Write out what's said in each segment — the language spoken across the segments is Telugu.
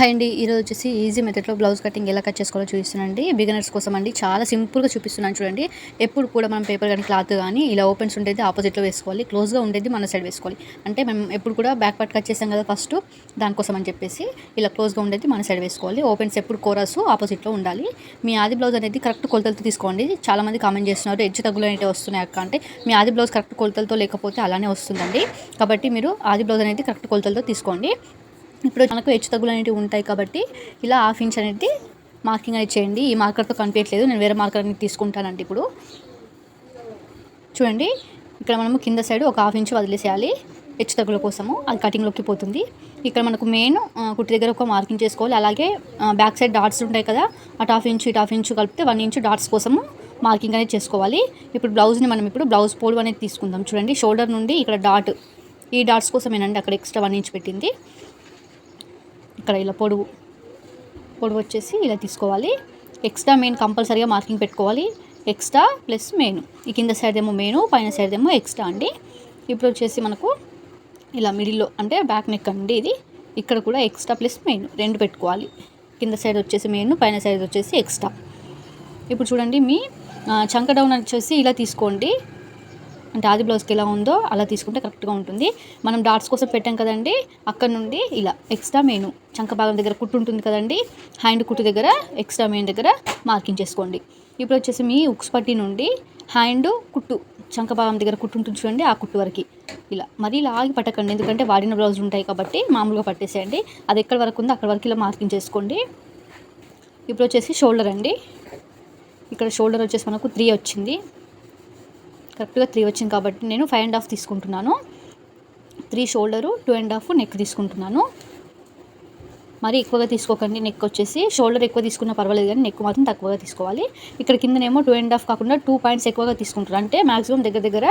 హాయ్ అండి. ఈరోజు వచ్చేసి ఈజీ మెథడ్లో బ్లౌజ్ కటింగ్ ఎలా కట్ చేసుకోవాలో చూపిస్తున్నానండి. బిగినర్స్ కోసం అండి చాలా సింపుల్గా చూపిస్తున్నాను చూడండి. ఎప్పుడు కూడా మనం పేపర్ కానీ క్లాత్ కానీ ఇలా ఓపెన్స్ ఉండేది ఆపోజిట్లో వేసుకోవాలి క్లోజ్గా ఉండేది మన సైడ్ వేసుకోవాలి. అంటే మేము ఎప్పుడు కూడా బ్యాక్ పార్ట్ కట్ చేసాం కదా ఫస్ట్ దానికోసం అని చెప్పేసి ఇలా క్లోజ్గా ఉండేది మన సైడ్ వేసుకోవాలి. ఓపెన్స్ ఎప్పుడు కోరస్ ఆపోజిట్లో ఉండాలి. మీ ఆది బ్లౌజ్ అనేది కరెక్ట్ కొలతలతో తీసుకోండి. చాలామంది కామెంట్ చేస్తున్నారు ఎడ్జ్ తగ్గులు అనేవి వస్తున్నాయి అక్క అంటే మీ ఆది బ్లౌజ్ కరెక్ట్ కొలతలతో లేకపోతే అలానే వస్తుందండి. కాబట్టి మీరు ఆది బ్లౌజ్ అనేది కరెక్ట్ కొలతలతో తీసుకోండి. ఇప్పుడు మనకు హెచ్చు తగ్గులు అనేవి ఉంటాయి కాబట్టి ఇలా హాఫ్ ఇంచ్ అనేది మార్కింగ్ అనేది చేయండి. ఈ మార్కర్తో కనిపించట్లేదు. నేను వేరే మార్కర్ అనేది తీసుకుంటానండి ఇప్పుడు. చూడండి. ఇక్కడ మనము కింద సైడ్ ఒక హాఫ్ ఇంచ్ వదిలేసేయాలి హెచ్చు తగ్గుల కోసము. అది కటింగ్లోకి పోతుంది. ఇక్కడ మనకు మెయిన్ కుట్టి దగ్గర ఒక మార్కింగ్ చేసుకోవాలి. అలాగే బ్యాక్ సైడ్ డాట్స్ ఉంటాయి కదా అటు హాఫ్ ఇంచ్ ఇటు హాఫ్ ఇంచ్ కలిపితే వన్ ఇంచ్ డాట్స్ కోసము మార్కింగ్ అనేది చేసుకోవాలి. ఇప్పుడు బ్లౌజ్ని మనం ఇప్పుడు బ్లౌజ్ పోడు అనేది తీసుకుందాం. చూడండి. షోల్డర్ నుండి ఇక్కడ డాట్ ఈ డాట్స్ కోసమేనండి అక్కడ ఎక్స్ట్రా వన్ ఇంచ్ పెట్టింది. ఇక్కడ ఇలా పొడవు పొడవు వచ్చేసి ఇలా తీసుకోవాలి. ఎక్స్ట్రా మెయిన్ కంపల్సరీగా మార్కింగ్ పెట్టుకోవాలి. ఎక్స్ట్రా ప్లస్ మెయిన్ ఈ కింద సైడ్ ఏమో మెయిన్ పైన సైడ్ ఏమో ఎక్స్ట్రా అండి. ఇప్పుడు వచ్చేసి మనకు ఇలా మిడిల్లో అంటే బ్యాక్ నెక్ అండి ఇది. ఇక్కడ కూడా ఎక్స్ట్రా ప్లస్ మెయిన్ రెండు పెట్టుకోవాలి. కింద సైడ్ వచ్చేసి మెయిన్ పైన సైడ్ వచ్చేసి ఎక్స్ట్రా ఇప్పుడు చూడండి మీ చంక డౌన్ వచ్చేసి ఇలా తీసుకోండి. అంటే ఆది బ్లౌజ్కి ఎలా ఉందో అలా తీసుకుంటే కరెక్ట్గా ఉంటుంది. మనం డాట్స్ కోసం పెట్టాం కదండి అక్కడ నుండి ఇలా ఎక్స్ట్రా మెయిన్ చంక భాగం దగ్గర కుట్టు ఉంటుంది కదండి హ్యాండ్ కుట్టు దగ్గర ఎక్స్ట్రా మెయిన్ దగ్గర మార్కింగ్ చేసుకోండి. ఇప్పుడు వచ్చేసి మీ ఉక్స్ పట్టి నుండి హ్యాండ్ కుట్టు చంక భాగం దగ్గర కుట్టు ఉంటుంది చూడండి ఆ కుట్టు వరకు ఇలా మరీ లాగి పట్టకండి. ఎందుకంటే వాడిన బ్లౌజులు ఉంటాయి కాబట్టి మామూలుగా పట్టేసేయండి. అది ఎక్కడ వరకు ఉందో అక్కడ వరకు ఇలా మార్కింగ్ చేసుకోండి. ఇప్పుడు వచ్చేసి షోల్డర్ అండి. ఇక్కడ షోల్డర్ వచ్చేసి మనకు త్రీ వచ్చింది. కరెక్ట్గా త్రీ వచ్చింది కాబట్టి నేను ఫైవ్ అండ్ హాఫ్ తీసుకుంటున్నాను. Three shoulder two and half neck తీసుకుంటున్నాను. మరి ఎక్కువగా తీసుకోకండి నెక్ వచ్చేసి. షోల్డర్ ఎక్కువ తీసుకున్నా పర్వాలేదు కానీ నెక్ మాత్రం తక్కువగా తీసుకోవాలి. ఇక్కడ కిందనేమో టూ అండ్ హాఫ్ కాకుండా టూ పాయింట్స్ ఎక్కువగా తీసుకుంటున్నాను అంటే మాక్సిమం దగ్గర దగ్గర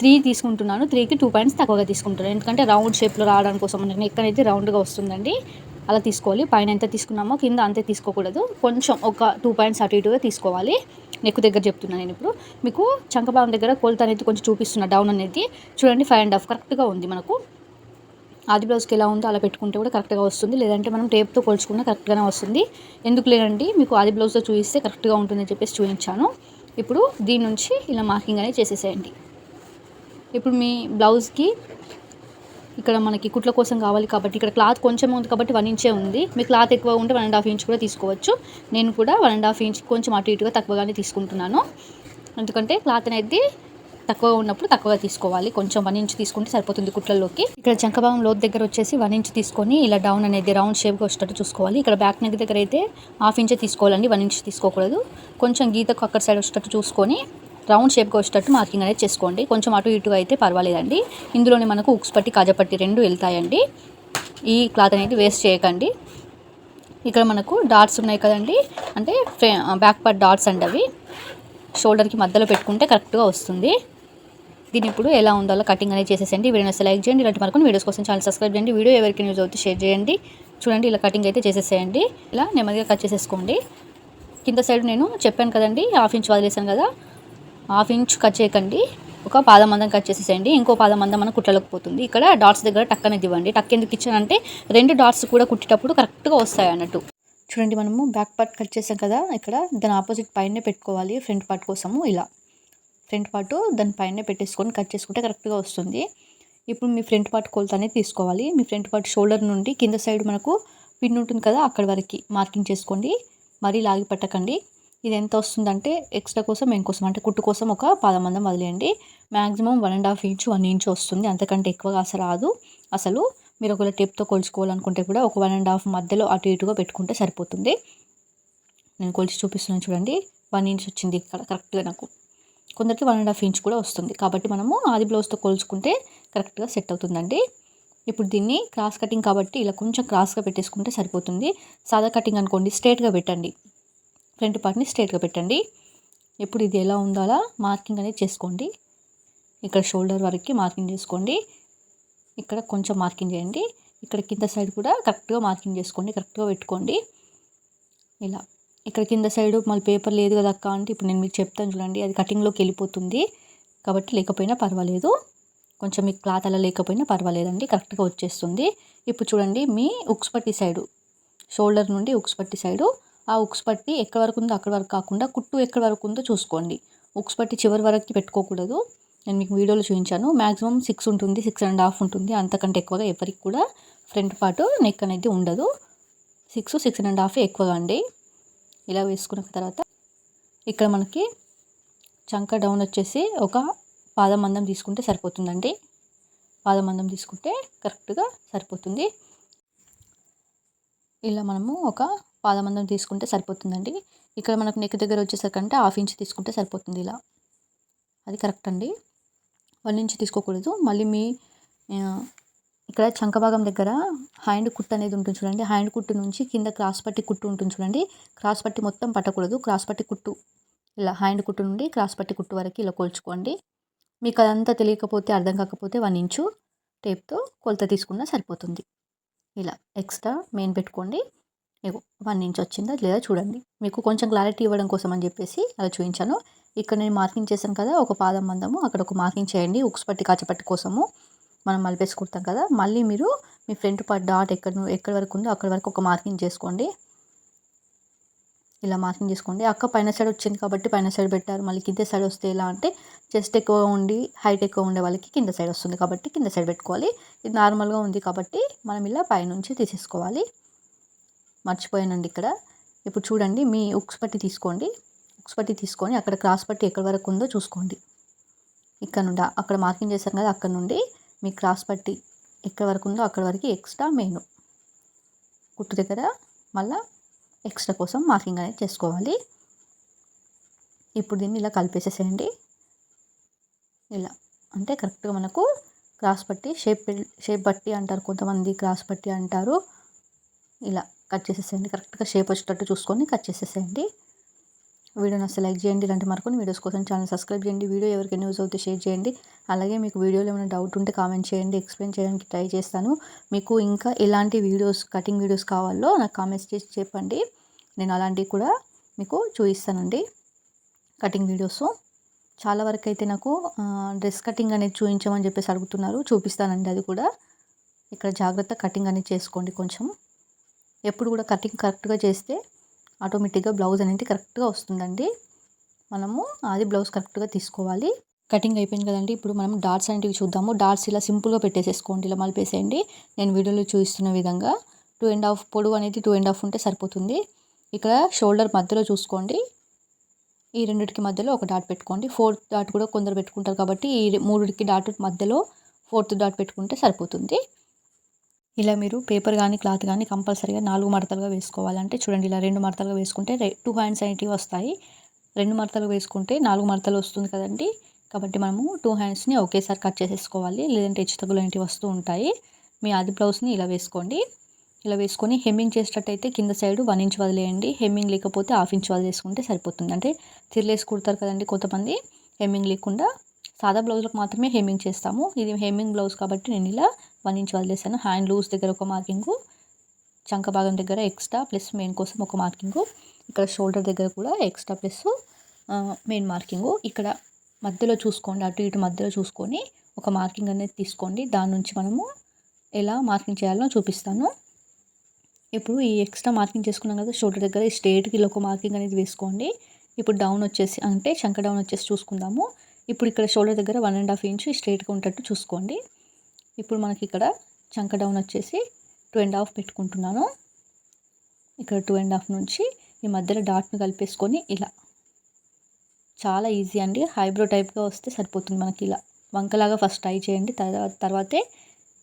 త్రీ తీసుకుంటున్నాను. త్రీకి టూ పాయింట్స్ తక్కువగా తీసుకుంటున్నాను. ఎందుకంటే రౌండ్ షేప్లో రావడానికి కోసం నెక్ అనేది రౌండ్గా వస్తుందండి. అలా తీసుకోవాలి. పైన ఎంత తీసుకున్నామో కింద అంతే తీసుకోకూడదు. కొంచెం ఒక టూ పాయింట్స్ అటు ఇటుగా తీసుకోవాలి. నెక్ దగ్గర చెప్తున్నాను నేను ఇప్పుడు. మీకు చంకభాగం దగ్గర కొలత అనేది కొంచెం చూపిస్తున్నా డౌన్ అనేది. చూడండి ఫైవ్ అండ్ హాఫ్ కరెక్ట్గా ఉంది మనకు. ఆది బ్లౌజ్కి ఎలా ఉందో అలా పెట్టుకుంటే కూడా కరెక్ట్గా వస్తుంది. లేదంటే మనం టేప్తో కొలుచుకున్న కరెక్ట్గానే వస్తుంది. ఎందుకు లేదండి మీకు ఆది బ్లౌజ్తో చూపిస్తే కరెక్ట్గా ఉంటుందని చెప్పేసి చూపించాను. ఇప్పుడు దీని నుంచి ఇలా మార్కింగ్ అనేది చేసేసేయండి. ఇప్పుడు మీ బ్లౌజ్కి ఇక్కడ మనకి కుట్ల కోసం కావాలి కాబట్టి ఇక్కడ క్లాత్ కొంచెం ఉంది కాబట్టి వన్ ఇంచే ఉంది. మీ క్లాత్ ఎక్కువ ఉంటే వన్ అండ్ హాఫ్ ఇంచ్ కూడా తీసుకోవచ్చు. నేను కూడా వన్ అండ్ హాఫ్ ఇంచ్ కొంచెం అటు ఇటుగా తక్కువగానే తీసుకుంటున్నాను. ఎందుకంటే క్లాత్ అనేది తక్కువ ఉన్నప్పుడు తక్కువగా తీసుకోవాలి. కొంచెం వన్ ఇంచ్ తీసుకుంటే సరిపోతుంది కుట్లలోకి. ఇక్కడ చంకభాగం లోతు దగ్గర వచ్చేసి వన్ ఇంచ్ తీసుకొని ఇలా డౌన్ అనేది రౌండ్ షేప్గా వచ్చేటట్టు చూసుకోవాలి. ఇక్కడ బ్యాక్ నెక్ దగ్గర అయితే హాఫ్ ఇంచే తీసుకోవాలండి. వన్ ఇంచ్ తీసుకోకూడదు. కొంచెం గీతకు అక్కడ సైడ్ వచ్చేటట్టు చూసుకొని రౌండ్ షేప్గా వచ్చేటట్టు మార్కింగ్ అనేది చేసుకోండి. కొంచెం అటు ఇటుగా అయితే పర్వాలేదండి. ఇందులోనే మనకు ఉక్స్ పట్టి కాజపట్టి రెండు వెళ్తాయండి. ఈ క్లాత్ అనేది వేస్ట్ చేయకండి. ఇక్కడ మనకు డాట్స్ ఉన్నాయి కదండి. అంటే బ్యాక్ పార్ట్ డాట్స్ అండి అవి. షోల్డర్కి మధ్యలో పెట్టుకుంటే కరెక్ట్గా వస్తుంది. దీని ఇప్పుడు ఎలా ఉందో అలా కటింగ్ అనేది చేసేసండి. వీడియో లైక్ చేయండి. ఇలాంటి మనకు వీడియోస్ కోసం ఛానల్ సబ్స్క్రైబ్ చేయండి. వీడియో ఎవరికి యూజ్ అవుతుంది షేర్ చేయండి. చూడండి ఇలా కటింగ్ అయితే చేసేసేయండి. ఇలా నెమ్మదిగా కట్ చేసేసుకోండి. కింద సైడ్ నేను చెప్పాను కదండి హాఫ్ ఇంచ్ వదిలేసాను కదా. హాఫ్ ఇంచ్ కట్ చేయకండి. ఒక పాదం మందం కట్ చేసేసేయండి. ఇంకో పాదం మందం మన కుట్లలోకి పోతుంది. ఇక్కడ డాట్స్ దగ్గర టక్ అనేది ఇవ్వండి. టక్ ఎందుకు ఇచ్చానంటే రెండు డాట్స్ కూడా కుట్టేటప్పుడు కరెక్ట్గా వస్తాయి అన్నట్టు. చూడండి మనము బ్యాక్ పార్ట్ కట్ చేసాం కదా. ఇక్కడ దాని ఆపోజిట్ పైనే పెట్టుకోవాలి. ఫ్రంట్ పార్ట్ కోసము ఇలా. ఫ్రంట్ పార్ట్ దాని పైనే పెట్టేసుకొని కట్ చేసుకుంటే కరెక్ట్గా వస్తుంది. ఇప్పుడు మీ ఫ్రంట్ పార్ట్ కొలత అనేది తీసుకోవాలి. మీ ఫ్రంట్ పార్ట్ షోల్డర్ నుండి కింద సైడ్ మనకు పిన్ ఉంటుంది కదా అక్కడి వరకు మార్కింగ్ చేసుకోండి. మరీ లాగి పట్టకండి. ఇది ఎంత వస్తుందంటే ఎక్స్ట్రా కోసం మెయిన్ కోసం? అంటే కుట్టు కోసం ఒక పదమందం వదిలేయండి. Maximum one and half inch one inch వస్తుంది. అంతకంటే ఎక్కువగా అసలు రాదు. అసలు మీరు ఒకవేళ టేప్తో కొలుచుకోవాలనుకుంటే కూడా ఒక వన్ అండ్ హాఫ్ మధ్యలో అటు ఇటుగా పెట్టుకుంటే సరిపోతుంది. నేను కొలిచి చూపిస్తున్నాను చూడండి. వన్ ఇంచ్ వచ్చింది ఇక్కడ కరెక్ట్గా నాకు. కొందరికి వన్ అండ్ హాఫ్ ఇంచ్ కూడా వస్తుంది. కాబట్టి మనము ఆది బ్లౌజ్తో కొలుచుకుంటే కరెక్ట్గా సెట్ అవుతుందండి. ఇప్పుడు దీన్ని క్రాస్ కటింగ్ కాబట్టి ఇలా కొంచెం క్రాస్గా పెట్టేసుకుంటే సరిపోతుంది. సాదా కటింగ్ అనుకోండి స్ట్రేట్గా పెట్టండి. ఫ్రంట్ పార్ట్ని స్ట్రైట్గా పెట్టండి. ఇప్పుడు ఇది ఎలా ఉందో అలా మార్కింగ్ అనేది చేసుకోండి. ఇక్కడ షోల్డర్ వరకు మార్కింగ్ చేసుకోండి. ఇక్కడ కొంచెం మార్కింగ్ చేయండి. ఇక్కడ కింద సైడ్ కూడా కరెక్ట్గా మార్కింగ్ చేసుకోండి. కరెక్ట్గా పెట్టుకోండి. ఇలా. ఇక్కడ కింద సైడ్ మళ్ళీ పేపర్ లేదు కదా అక్క అంటే ఇప్పుడు నేను మీకు చెప్తాను చూడండి. అది కటింగ్లోకి వెళ్ళిపోతుంది. కాబట్టి లేకపోయినా పర్వాలేదు. కొంచెం మీకు క్లాత్ అలా లేకపోయినా పర్వాలేదండి. కరెక్ట్గా వచ్చేస్తుంది. ఇప్పుడు చూడండి మీ ఉక్స్ పట్టి సైడు. షోల్డర్ నుండి ఉక్స్ పట్టి సైడు ఆ ఉక్స్ పట్టి ఎక్కడి వరకు ఉందో అక్కడి వరకు కాకుండా కుట్టు ఎక్కడి వరకు ఉందో చూసుకోండి. ఉక్స్ పట్టి చివరి వరకు పెట్టుకోకూడదు. నేను మీకు వీడియోలో చూపించాను. మ్యాక్సిమం సిక్స్ ఉంటుంది సిక్స్ అండ్ హాఫ్ ఉంటుంది. అంతకంటే ఎక్కువగా ఎవరికి కూడా ఫ్రంట్ పార్ట్ నెక్ అనేది ఉండదు. సిక్స్ సిక్స్ అండ్ హాఫ్ ఎక్కువగా అండి. ఇలా వేసుకున్న తర్వాత ఇక్కడ మనకి చంక డౌన్ వచ్చేసి ఒక పాదం మందం తీసుకుంటే సరిపోతుందండి. పాదం మందం తీసుకుంటే కరెక్ట్గా సరిపోతుంది. ఇలా మనము ఒక పాదమందం తీసుకుంటే సరిపోతుందండి. ఇక్కడ మనకు నెక్ దగ్గర వచ్చేసరికంటే హాఫ్ ఇంచ్ తీసుకుంటే సరిపోతుంది ఇలా. అది కరెక్ట్ అండి. వన్ ఇంచ్ తీసుకోకూడదు. మళ్ళీ మీ ఇక్కడ చంక భాగం దగ్గర హ్యాండ్ కుట్టు అనేది ఉంటుంది చూడండి. హ్యాండ్ కుట్టు నుంచి కింద క్రాస్ పట్టి కుట్టు ఉంటుంది చూడండి. క్రాస్ పట్టి మొత్తం పట్టకూడదు. క్రాస్ పట్టి కుట్టు. ఇలా హ్యాండ్ కుట్టు నుండి క్రాస్ పట్టి కుట్టు వరకు ఇలా కొలుచుకోండి. మీకు అదంతా తెలియకపోతే అర్థం కాకపోతే వన్ ఇంచు టేప్తో కొలత తీసుకున్నా సరిపోతుంది. ఇలా ఎక్స్ట్రా మెయిన్ పెట్టుకోండి. మీకు వన్ ఇంచ్ వచ్చిందా లేదా చూడండి. మీకు కొంచెం క్లారిటీ ఇవ్వడం కోసం అని చెప్పేసి అలా చూపించాను. ఇక్కడ నేను మార్కింగ్ చేశాను కదా ఒక పాదం మందము అక్కడ ఒక మార్కింగ్ చేయండి. ఉక్స్ పట్టి కాచపట్టి కోసము మనం మలిపేసి కుడతాం కదా. మళ్ళీ మీరు మీ ఫ్రంట్ పార్ట్ డాట్ ఎక్కడ ఎక్కడి వరకు ఉందో అక్కడి వరకు ఒక మార్కింగ్ చేసుకోండి. ఇలా మార్కింగ్ చేసుకోండి. అక్క పైన సైడ్ వచ్చింది కాబట్టి పైన సైడ్ పెట్టారు. మళ్ళీ కింద సైడ్ వస్తే ఎలా అంటే చెస్ట్ ఎక్కువ ఉండి హైట్ ఎక్కువ ఉండే వాళ్ళకి కింద సైడ్ వస్తుంది కాబట్టి కింద సైడ్ పెట్టుకోవాలి. ఇది నార్మల్గా ఉంది కాబట్టి మనం ఇలా పైనుంచి తీసేసుకోవాలి. మర్చిపోయానండి ఇక్కడ. ఇప్పుడు చూడండి మీ ఉక్స్ పట్టి తీసుకోండి. ఉక్స్ పట్టి తీసుకొని అక్కడ క్రాస్ పట్టి ఎక్కడి వరకు ఉందో చూసుకోండి. ఇక్కడ నుండి అక్కడ మార్కింగ్ చేశాను కదా అక్కడ నుండి మీ క్రాస్ పట్టి ఎక్కడి వరకు ఉందో అక్కడ వరకు ఎక్స్ట్రా మెయిన్ కుట్టు దగ్గర మళ్ళీ ఎక్స్ట్రా కోసం మార్కింగ్ అనేది చేసుకోవాలి. ఇప్పుడు దీన్ని ఇలా కలిపేసేసేయండి. ఇలా అంటే కరెక్ట్గా మనకు క్రాస్ పట్టి షేప్ షేప్ పట్టి అంటారు కొంతమంది క్రాస్ పట్టి అంటారు. ఇలా కట్ చేసేసేయండి. కరెక్ట్గా షేప్ వచ్చేటట్టు చూసుకొని కట్ చేసేసేయండి. వీడియోని అసలు లైక్ చేయండి. ఇలాంటి మరికొన్ని వీడియోస్ కోసం ఛానల్ సబ్స్క్రైబ్ చేయండి. వీడియో ఎవరికైనా యూజ్ అవుతే షేర్ చేయండి. అలాగే మీకు వీడియోలో ఏమైనా డౌట్ ఉంటే కామెంట్ చేయండి. ఎక్స్ప్లెయిన్ చేయడానికి ట్రై చేస్తాను. మీకు ఇంకా ఎలాంటి వీడియోస్ కటింగ్ వీడియోస్ కావాలో నాకు కామెంట్స్ చేసి చెప్పండి. నేను అలాంటివి కూడా మీకు చూపిస్తానండి. Cutting videos. చాలా వరకు అయితే నాకు డ్రెస్ కటింగ్ అనేది చూపించమని చెప్పేసి అడుగుతున్నారు. చూపిస్తానండి అది కూడా. ఇక్కడ జాగ్రత్త కటింగ్ అనేది చేసుకోండి కొంచెం. ఎప్పుడు కూడా కటింగ్ కరెక్ట్గా చేస్తే ఆటోమేటిక్గా బ్లౌజ్ అనేది కరెక్ట్గా వస్తుందండి. మనము అది బ్లౌజ్ కరెక్ట్గా తీసుకోవాలి. కటింగ్ అయిపోయింది కదండి. ఇప్పుడు మనం డాట్స్ అనేటివి చూద్దాము. డాట్స్ ఇలా సింపుల్గా పెట్టేసేసుకోండి. ఇలా మలిపేసేయండి. నేను వీడియోలో చూపిస్తున్న విధంగా టూ అండ్ హాఫ్ పొడవు అనేది టూ అండ్ హాఫ్ ఉంటే సరిపోతుంది. ఇక్కడ షోల్డర్ మధ్యలో చూసుకోండి. ఈ రెండిటికి మధ్యలో ఒక డాట్ పెట్టుకోండి. ఫోర్త్ డాట్ కూడా కొందరు పెట్టుకుంటారు కాబట్టి ఈ మూడుకి డాట్ మధ్యలో ఫోర్త్ డాట్ పెట్టుకుంటే సరిపోతుంది. ఇలా మీరు పేపర్ కానీ క్లాత్ కానీ కంపల్సరీగా నాలుగు మడతలుగా వేసుకోవాలంటే చూడండి ఇలా రెండు మడతలుగా వేసుకుంటే టూ హ్యాండ్స్ అనేటివి వస్తాయి. రెండు మడతలు వేసుకుంటే నాలుగు మడతలు వస్తుంది కదండి. కాబట్టి మనము టూ హ్యాండ్స్ని ఒకేసారి కట్ చేసేసుకోవాలి. లేదంటే హెచ్చుతగులు అనేటివి వస్తూ ఉంటాయి. మీ ఆది బ్లౌజ్ని ఇలా వేసుకోండి. ఇలా వేసుకొని హెమ్మింగ్ చేసేటట్టయితే కింద సైడ్ వన్ ఇంచ్ వదిలేయండి. హెమ్మింగ్ లేకపోతే హాఫ్ ఇంచ్ వదిలేసుకుంటే సరిపోతుంది. అంటే తిరలేసి కుడతారు కదండి కొంతమంది. హెమ్మింగ్ లేకుండా సాదా బ్లౌజ్లకు మాత్రమే హెమ్మింగ్ చేస్తాము. ఇది హెమ్మింగ్ బ్లౌజ్ కాబట్టి నేను ఇలా వన్ ఇంచ్ వదిలేసాను. హ్యాండ్ లూజ్ దగ్గర ఒక మార్కింగు చంక భాగం దగ్గర ఎక్స్ట్రా ప్లస్ మెయిన్ కోసం ఒక మార్కింగు. ఇక్కడ షోల్డర్ దగ్గర కూడా ఎక్స్ట్రా ప్లస్ మెయిన్ మార్కింగు. ఇక్కడ మధ్యలో చూసుకోండి అటు ఇటు మధ్యలో చూసుకొని ఒక మార్కింగ్ అనేది తీసుకోండి. దాని నుంచి మనము ఎలా మార్కింగ్ చేయాలో చూపిస్తాను. ఇప్పుడు ఈ ఎక్స్ట్రా మార్కింగ్ చేసుకున్నాం కదా షోల్డర్ దగ్గర ఈ స్ట్రేట్కి ఇలా ఒక మార్కింగ్ అనేది వేసుకోండి. ఇప్పుడు డౌన్ వచ్చేసి అంటే చంక డౌన్ వచ్చేసి చూసుకుందాము. ఇప్పుడు ఇక్కడ షోల్డర్ దగ్గర వన్ అండ్ హాఫ్ ఇంచ్ స్ట్రేట్గా ఉండేటట్టు చూసుకోండి. ఇప్పుడు మనకి ఇక్కడ చంక డౌన్ వచ్చేసి టూ అండ్ హాఫ్ పెట్టుకుంటున్నాను. ఇక్కడ టూ అండ్ హాఫ్ నుంచి ఈ మధ్యలో డాట్ని కలిపేసుకొని ఇలా. చాలా ఈజీ అండి. హైబ్రో టైప్గా వస్తే సరిపోతుంది మనకి ఇలా. వంకలాగా ఫస్ట్ ట్రై చేయండి. తర్వాత తర్వాతే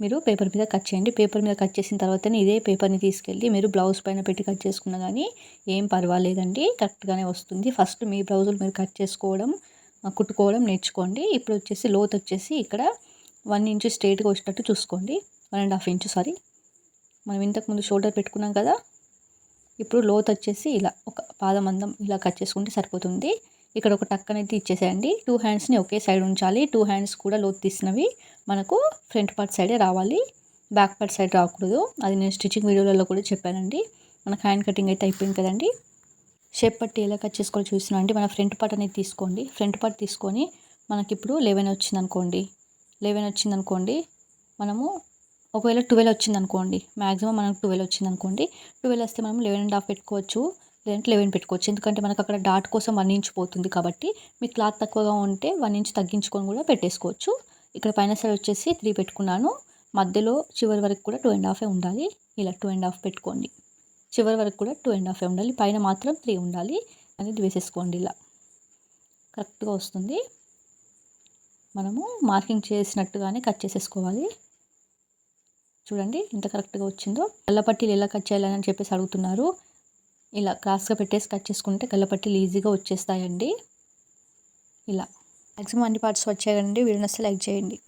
మీరు పేపర్ మీద కట్ చేయండి. పేపర్ మీద కట్ చేసిన తర్వాతనే ఇదే పేపర్ని తీసుకెళ్ళి మీరు బ్లౌజ్ పైన పెట్టి కట్ చేసుకున్నా కానీ ఏం పర్వాలేదండి. కరెక్ట్గానే వస్తుంది. ఫస్ట్ మీ బ్లౌజులు మీరు కట్ చేసుకోవడం కుట్టుకోవడం నేర్చుకోండి. ఇప్పుడు వచ్చేసి లోత్ వచ్చేసి ఇక్కడ వన్ ఇంచ్ స్ట్రైట్గా వచ్చేటట్టు చూసుకోండి. One and half inch sorry మనం ఇంతకుముందు షోల్డర్ పెట్టుకున్నాం కదా? ఇప్పుడు లోత్ వచ్చేసి ఇలా ఒక పాదమందం ఇలా కట్ చేసుకుంటే సరిపోతుంది. ఇక్కడ ఒక టక్ అనేది ఇచ్చేసేయండి. టూ హ్యాండ్స్ని ఒకే సైడ్ ఉంచాలి. టూ హ్యాండ్స్ కూడా లోతు తీసినవి మనకు ఫ్రంట్ పార్ట్ సైడే రావాలి. బ్యాక్ పార్ట్ సైడ్ రాకూడదు. అది నేను స్టిచ్చింగ్ వీడియోలలో కూడా చెప్పానండి. మనకు హ్యాండ్ కటింగ్ అయితే అయిపోయింది కదండి. షేప్ పట్టి ఎలా కట్ చేసుకోవాలో చూసినా అండి మన ఫ్రంట్ పార్ట్ అనేది తీసుకోండి. ఫ్రంట్ పార్ట్ తీసుకొని మనకి ఇప్పుడు లెవెన్ వచ్చింది అనుకోండి లెవెన్ వచ్చింది అనుకోండి మనము ఒకవేళ ట్వెల్వ్ వచ్చింది అనుకోండి మ్యాక్సిమం మనకు ట్వెల్వ్ వచ్చింది అనుకోండి ట్వెల్వ్ వస్తే మనం లెవెన్ అండ్ హాఫ్ పెట్టుకోవచ్చు లేదంటే లెవెన్ పెట్టుకోవచ్చు. ఎందుకంటే మనకు అక్కడ డాట్ కోసం వన్ ఇంచ్ పోతుంది కాబట్టి మీ క్లాత్ తక్కువగా ఉంటే వన్ ఇంచ్ తగ్గించుకొని కూడా పెట్టేసుకోవచ్చు. ఇక్కడ పైన సైడ్ వచ్చేసి త్రీ పెట్టుకున్నాను. మధ్యలో చివరి వరకు కూడా టూ అండ్ హాఫే ఉండాలి. ఇలా టూ అండ్ హాఫ్ పెట్టుకోండి. చివరి వరకు కూడా టూ అండ్ హాఫ్ ఉండాలి. పైన మాత్రం త్రీ ఉండాలి. అనేది వేసేసుకోండి ఇలా. కరెక్ట్గా వస్తుంది. మనము మార్కింగ్ చేసినట్టుగానే కట్ చేసేసుకోవాలి. చూడండి ఎంత కరెక్ట్గా వచ్చిందో. గల్లపట్టీలు ఎలా కట్ చేయాలని చెప్పేసి అడుగుతున్నారు. ఇలా క్రాస్గా పెట్టేసి కట్ చేసుకుంటే గల్లపట్టీలు ఈజీగా వచ్చేస్తాయండి. ఇలా. మ్యాక్సిమం అన్ని పార్ట్స్ వచ్చాయండి. వీడియో నస్తే లైక్ చేయండి.